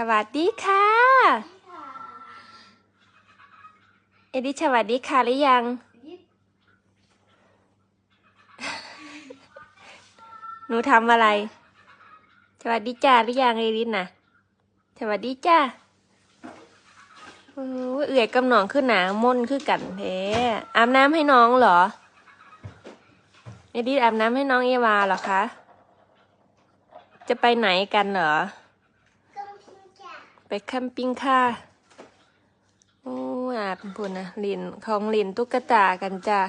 สวัสดีค่ะ เอดิสวัสดีค่ะหรือยัง หนูทำอะไร สวัสดีจ้าหรือยังเอดิสนะสวัสดีจ้าเอื่อยกำหนองขึ้นหนาม่นคือกันแท้อาบน้ำให้น้องเหรอ เอดิสอาบน้ำให้น้องเอวาเหรอคะ จะไปไหนกันเหรอ ไปแคมปิ้งค่ะโอ้ยอาบพุ่นนะลินของลินตุ๊กตากันจ้า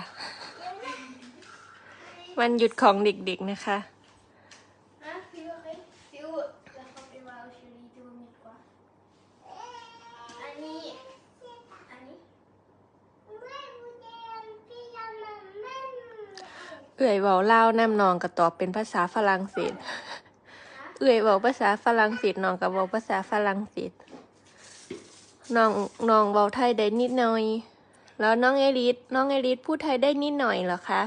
วันหยุดของเด็กๆนะคะ Ah, purée. C'est où la chambre va où je lui donne quoi Annie. Annie. เอื่อยเว้าเล่าวน้ำนองก็ตอบเป็นภาษาฝรั่งเศส เอื่อยบอกภาษาฝรั่งเศสน้องกับบอกภาษาฝรั่งเศสน้องน้องบอกไทยได้นิดหน่อย แล้วน้องเอลิสน้องเอลิสพูดไทยได้นิดหน่อยเหรอคะ